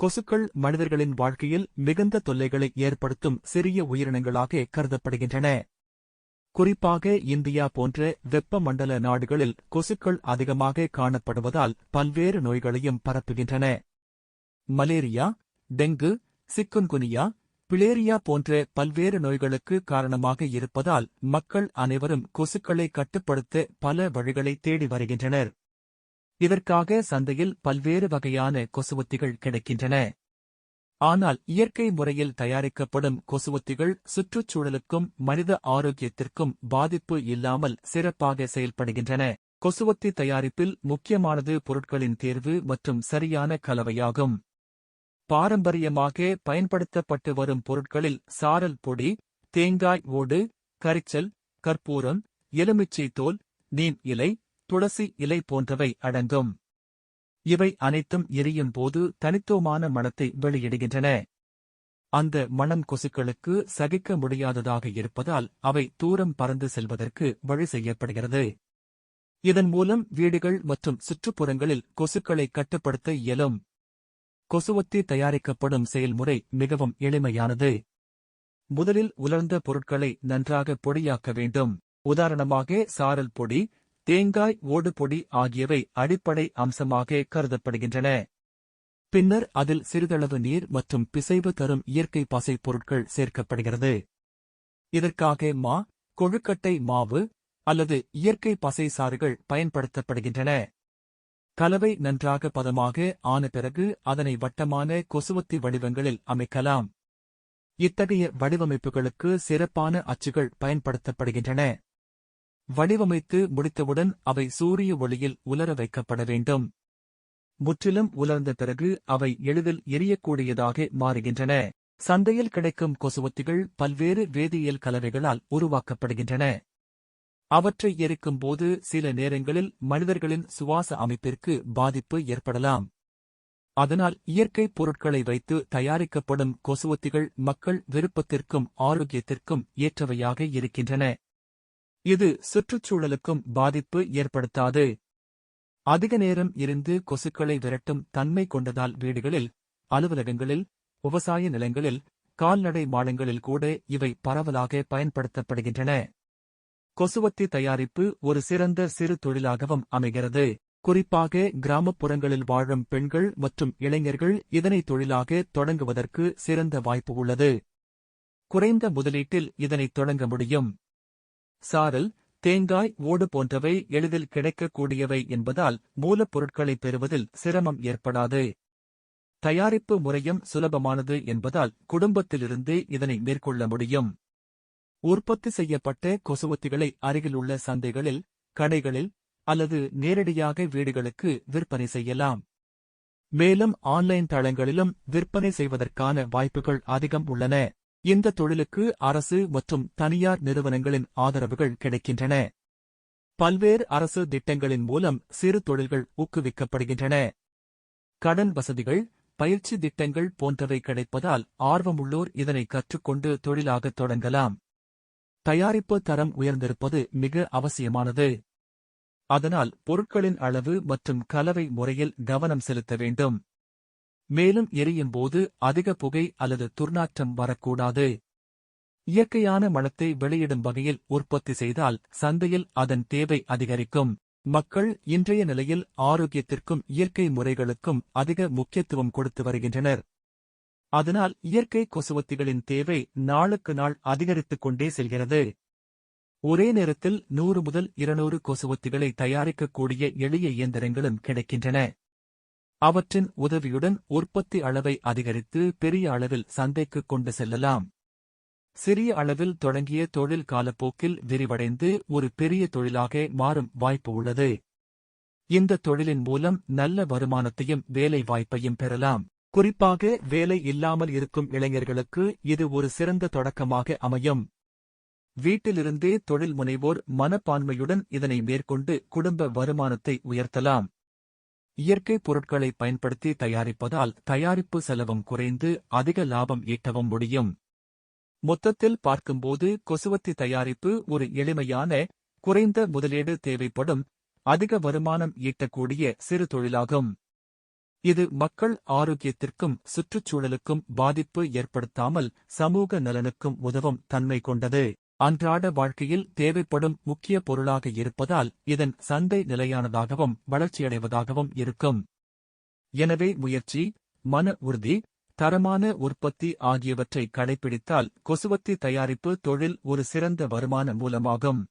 கொசுக்கள் மனிதர்களின் வாழ்க்கையில் மிகுந்த தொல்லைகளை ஏற்படுத்தும் சிறிய உயிரினங்களாக கருதப்படுகின்றன. குறிப்பாக இந்தியா போன்ற வெப்பமண்டல நாடுகளில் கொசுக்கள் அதிகமாக காணப்படுவதால் பல்வேறு நோய்களையும் பரப்புகின்றன. மலேரியா டெங்கு சிக்குன்குனியா பிளேரியா போன்ற பல்வேறு நோய்களுக்கு காரணமாக இருப்பதால் மக்கள் அனைவரும் கொசுக்களை கட்டுப்படுத்த பல வழிகளை தேடி வருகின்றனர். இதற்காக சந்தையில் பல்வேறு வகையான கொசுவத்திகள் கிடைக்கின்றன. ஆனால் இயற்கை முறையில் தயாரிக்கப்படும் கொசுவத்திகள் சுற்றுச்சூழலுக்கும் மனித ஆரோக்கியத்திற்கும் பாதிப்பு இல்லாமல் சிறப்பாக செயல்படுகின்றன. கொசுவத்தி தயாரிப்பில் முக்கியமானது பொருட்களின் தேர்வு மற்றும் சரியான கலவையாகும். பாரம்பரியமாக பயன்படுத்தப்பட்டு வரும் பொருட்களில் சாரல் பொடி தேங்காய் ஓடு கரிச்சல் கற்பூரம் எலுமிச்சை தோல் நீம் இலை துளசி இலை போன்றவை அடங்கும். இவை அனைத்தும் எரியும் போது தனித்துவமான மணத்தை வெளியிடுகின்றன. அந்த மணம் கொசுக்களுக்கு சகிக்க முடியாததாக இருப்பதால் அவை தூரம் பறந்து செல்வதற்கு வழி செய்யப்படுகிறது. இதன் மூலம் வீடுகள் மற்றும் சுற்றுப்புறங்களில் கொசுக்களை கட்டுப்படுத்த இயலும். கொசுவத்தி தயாரிக்கப்படும் செயல்முறை மிகவும் எளிமையானது. முதலில் உலர்ந்த பொருட்களை நன்றாக பொடியாக்க வேண்டும். உதாரணமாக சாரல் பொடி தேங்காய் ஓடுபொடி ஆகியவை அடிப்படை அம்சமாக கருதப்படுகின்றன. பின்னர் அதில் சிறிதளவு நீர் மற்றும் பிசைவு தரும் இயற்கை பசை பொருட்கள் சேர்க்கப்படுகிறது. இதற்காக மா கொழுக்கட்டை மாவு அல்லது இயற்கை பசை சாறுகள் பயன்படுத்தப்படுகின்றன. கலவை நன்றாக பதமாக ஆன பிறகு அதனை வட்டமான கொசுவத்தி வடிவங்களில் அமைக்கலாம். இத்தகைய வடிவமைப்புகளுக்கு சிறப்பான அச்சுகள் பயன்படுத்தப்படுகின்றன. வடிவமைத்து முடித்தவுடன் அவை சூரிய ஒளியில் உலர வைக்கப்பட வேண்டும். முற்றிலும் உலர்ந்த பிறகு அவை எளிதில் எரியக்கூடியதாக மாறுகின்றன. சந்தையில் கிடைக்கும் கொசுவத்திகள் பல்வேறு வேதியியல் கலவைகளால் உருவாக்கப்படுகின்றன. அவற்றை எரிக்கும் போது சில நேரங்களில் மனிதர்களின் சுவாச அமைப்பிற்கு பாதிப்பு ஏற்படலாம். அதனால் இயற்கை பொருட்களை வைத்து தயாரிக்கப்படும் கொசுவத்திகள் மக்கள் விருப்பத்திற்கும் ஆரோக்கியத்திற்கும் ஏற்றவையாக இருக்கின்றன. இது சுற்றுச்சூழலுக்கும் பாதிப்பு ஏற்படுத்தாது. அதிக நேரம் இருந்து கொசுக்களை விரட்டும் தன்மை கொண்டதால் வீடுகளில் அலுவலகங்களில் விவசாய நிலங்களில் கால்நடை மாடங்களில் கூட இவை பரவலாக பயன்படுத்தப்படுகின்றன. கொசுவத்தி தயாரிப்பு ஒரு சிறந்த சிறு தொழிலாகவும் அமைகிறது. குறிப்பாக கிராமப்புறங்களில் வாழும் பெண்கள் மற்றும் இளைஞர்கள் இதனை தொழிலாக தொடங்குவதற்கு சிறந்த வாய்ப்பு உள்ளது. குறைந்த முதலீட்டில் இதனை தொடங்க முடியும். சாரல் தேங்காய் ஓடு போன்றவை எளிதில் கிடைக்கக்கூடியவை என்பதால் மூலப்பொருட்களை பெறுவதில் சிரமம் ஏற்படாது. தயாரிப்பு முறையும் சுலபமானது என்பதால் குடும்பத்திலிருந்து இதனை மேற்கொள்ள முடியும். உற்பத்தி செய்யப்பட்ட கொசுவத்திகளை அருகிலுள்ள சந்தைகளில் கடைகளில் அல்லது நேரடியாக வீடுகளுக்கு விற்பனை செய்யலாம். மேலும் ஆன்லைன் தளங்களிலும் விற்பனை செய்வதற்கான வாய்ப்புகள் அதிகம் உள்ளன. இந்த தொழிலுக்கு அரசு மற்றும் தனியார் நிறுவனங்களின் ஆதரவுகள் கிடைக்கின்றன. பல்வேறு அரசு திட்டங்களின் மூலம் சிறு தொழில்கள் ஊக்குவிக்கப்படுகின்றன. கடன் வசதிகள் பயிற்சி திட்டங்கள் போன்றவை கிடைப்பதால் ஆர்வமுள்ளோர் இதனை கற்றுக்கொண்டு தொழிலாகத் தொடங்கலாம். தயாரிப்பு தரம் உயர்ந்திருப்பது மிக அவசியமானது. அதனால் பொருட்களின் அளவு மற்றும் கலவை முறையில் கவனம் செலுத்த வேண்டும். மேலும் எரியும் போது அதிக புகை அல்லது துர்நாற்றம் வரக்கூடாது. இயற்கையான மணத்தை வெளியிடும் வகையில் உற்பத்தி செய்தால் சந்தையில் அதன் தேவை அதிகரிக்கும். மக்கள் இன்றைய நிலையில் ஆரோக்கியத்திற்கும் இயற்கை முறைகளுக்கும் அதிக முக்கியத்துவம் கொடுத்து வருகின்றனர். அதனால் இயற்கை கொசுவத்திகளின் தேவை நாளுக்கு நாள் அதிகரித்துக் கொண்டே செல்கிறது. ஒரே நேரத்தில் நூறு முதல் இருநூறு கொசுவத்திகளை தயாரிக்கக்கூடிய எளிய இயந்திரங்களும் கிடைக்கின்றன. அவற்றின் உதவியுடன் உற்பத்தி அளவை அதிகரித்து பெரிய அளவில் சந்தைக்கு கொண்டு செல்லலாம். சிறிய அளவில் தொடங்கிய தொழில் காலப்போக்கில் விரிவடைந்து ஒரு பெரிய தொழிலாக மாறும் வாய்ப்பு உள்ளது. இந்த தொழிலின் மூலம் நல்ல வருமானத்தையும் வேலை வாய்ப்பையும் பெறலாம். குறிப்பாக வேலை இல்லாமல் இருக்கும் இளைஞர்களுக்கு இது ஒரு சிறந்த தொடக்கமாக அமையும். வீட்டிலிருந்தே தொழில் முனைவோர் மனப்பான்மையுடன் இதனை மேற்கொண்டு குடும்ப வருமானத்தை உயர்த்தலாம். இயற்கை பொருட்களை பயன்படுத்தி தயாரிப்பதால் தயாரிப்பு செலவும் குறைந்து அதிக லாபம் ஈட்டவும் முடியும். மொத்தத்தில் பார்க்கும்போது கொசுவத்தி தயாரிப்பு ஒரு எளிமையான குறைந்த முதலீடு தேவைப்படும் அதிக வருமானம் ஈட்டக்கூடிய சிறு தொழிலாகும். இது மக்கள் ஆரோக்கியத்திற்கும் சுற்றுச்சூழலுக்கும் பாதிப்பு ஏற்படுத்தாமல் சமூக நலனுக்கும் உதவும் தன்மை கொண்டது. அன்றாட வாழ்க்கையில் தேவைப்படும் முக்கிய பொருளாக இருப்பதால் இதன் சந்தை நிலையானதாகவும் வளர்ச்சியடைவதாகவும் இருக்கும். எனவே முயற்சி மன உறுதி தரமான உற்பத்தி ஆகியவற்றை கடைபிடித்தால் கொசுவத்தி தயாரிப்பு தொழில் ஒரு சிறந்த வருமான மூலமாகும்.